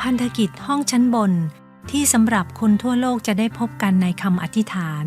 พันธกิจห้องชั้นบนที่สำหรับคนทั่วโลกจะได้พบกันในคำอธิษฐาน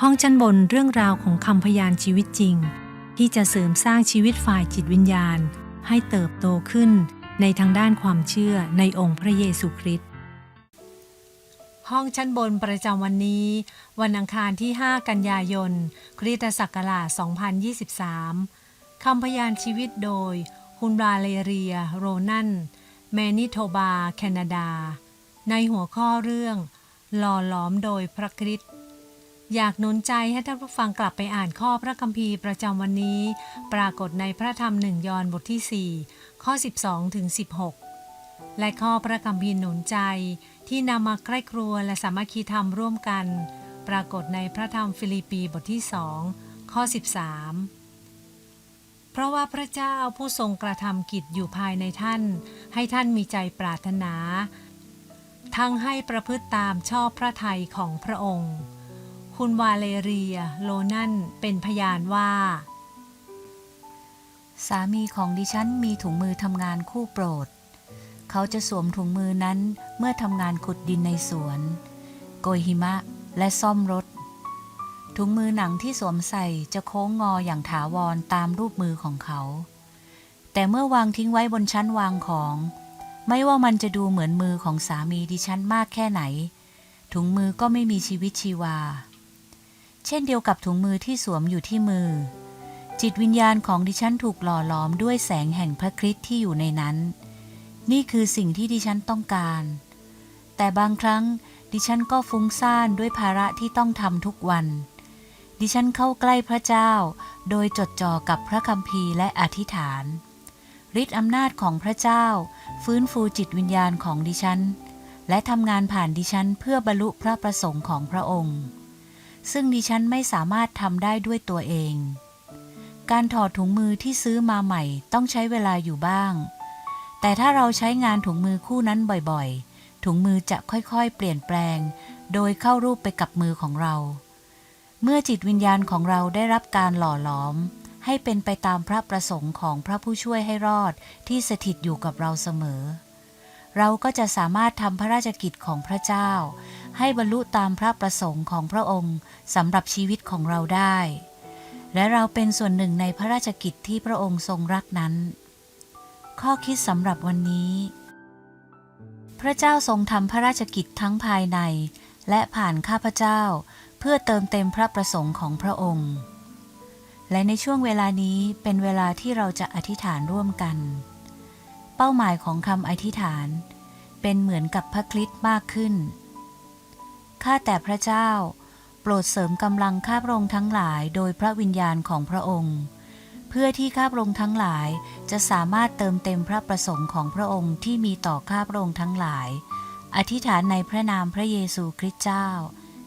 ห้องชั้นบนเรื่องราวของคำพยานชีวิตจริง ที่จะเสริมสร้างชีวิตฝ่ายจิตวิญญาณ ให้เติบโตขึ้นในทางด้านความเชื่อในองค์พระเยซูคริสต์ห้องชั้นบนประจำวันนี้ วันอังคารที่ 5 กันยายน คริสตศักราช 2023 คำพยานชีวิตโดย คุณบราเลเรีย โรนัน แมนิโทบา แคนาดา ในหัวข้อเรื่อง หล่อหลอมโดยพระคริสต์อยากหนุนใจให้ท่านผู้ฟังกลับไปอ่านข้อพระคัมภีร์ประจำวันนี้ ปรากฏในพระธรรมหนึ่งยอห์นบทที่ 4 ข้อ 12ถึง16 และข้อพระคัมภีร์หนุนใจที่นำมาใกล้ครัวและสามัคคีธรรมร่วมกัน ปรากฏในพระธรรมฟิลิปปีบทที่2ข้อ 13 เพราะว่าพระเจ้าผู้ทรงกระทำกิจอยู่ภายในท่าน ให้ท่านมีใจปรารถนา ทั้งให้ประพฤติตามชอบพระทัยของพระองค์ คุณวาเลเรียโลนันเป็นพยานว่า สามีของดิฉันมีถุงมือทำงานคู่โปรด เขาจะสวมถุงมือนั้นเมื่อทำงานขุดดินในสวน โกยหิมะและซ่อมรถ ถุงมือหนังที่สวมใส่จะโค้งงออย่างถาวรตามรูปมือของเขา แต่เมื่อวางทิ้งไว้บนชั้นวางของ ไม่ว่ามันจะดูเหมือนมือของสามีดิฉันมากแค่ไหน ถุงมือก็ไม่มีชีวิตชีวา เช่นเดียวกับถุงมือที่สวมอยู่ที่มือ จิตวิญญาณของดิฉันถูกหล่อหลอมด้วยแสงแห่งพระคริสต์ที่อยู่ในนั้น นี่คือสิ่งที่ดิฉันต้องการ แต่บางครั้งดิฉันก็ฟุ้งซ่านด้วยภาระที่ต้องทำทุกวัน ดิฉันเข้าใกล้พระเจ้า โดยจดจ่อกับพระคัมภีร์และอธิษฐานฤทธิ์อำนาจของพระเจ้า ฟื้นฟูจิตวิญญาณของดิฉัน และทำงานผ่านดิฉันเพื่อบรรลุพระประสงค์ของพระองค์ ซึ่งดิฉันไม่สามารถทำได้ด้วยตัวเอง การถอดถุงมือที่ซื้อมาใหม่ต้องใช้เวลาอยู่บ้าง แต่ถ้าเราใช้งานถุงมือคู่นั้นบ่อยๆ ถุงมือจะค่อยๆ เปลี่ยนแปลง โดยเข้ารูปไปกับมือของเรา เมื่อจิตวิญญาณของเราได้รับการหล่อหลอม ให้เป็นไปตามพระประสงค์ของพระผู้ช่วยให้รอดที่สถิตอยู่กับเราเสมอ เราก็จะสามารถทำพระราชกิจของพระเจ้า ให้บรรลุตามพระประสงค์ของพระองค์สำหรับชีวิตของเราได้ และเราเป็นส่วนหนึ่งในพระราชกิจที่พระองค์ทรงรักนั้น ข้อคิดสำหรับวันนี้ พระเจ้าทรงทำพระราชกิจทั้งภายใน และผ่านข้าพเจ้า พื่อเติมเต็มพระประสงค์ของพระองค์ และในช่วงเวลานี้เป็นเวลาที่เราจะอธิษฐานร่วมกัน เป้าหมายของคำอธิษฐาน เป็นเหมือนกับพระคริสต์มากขึ้น ข้าแต่พระเจ้า โปรดเสริมกำลังข้าพระองค์ทั้งหลายโดยพระวิญญาณของพระองค์ เพื่อที่ข้าพระองค์ทั้งหลายจะสามารถเติมเต็มพระประสงค์ของพระองค์ที่มีต่อข้าพระองค์ทั้งหลาย อธิษฐานในพระนามพระเยซูคริสต์เจ้า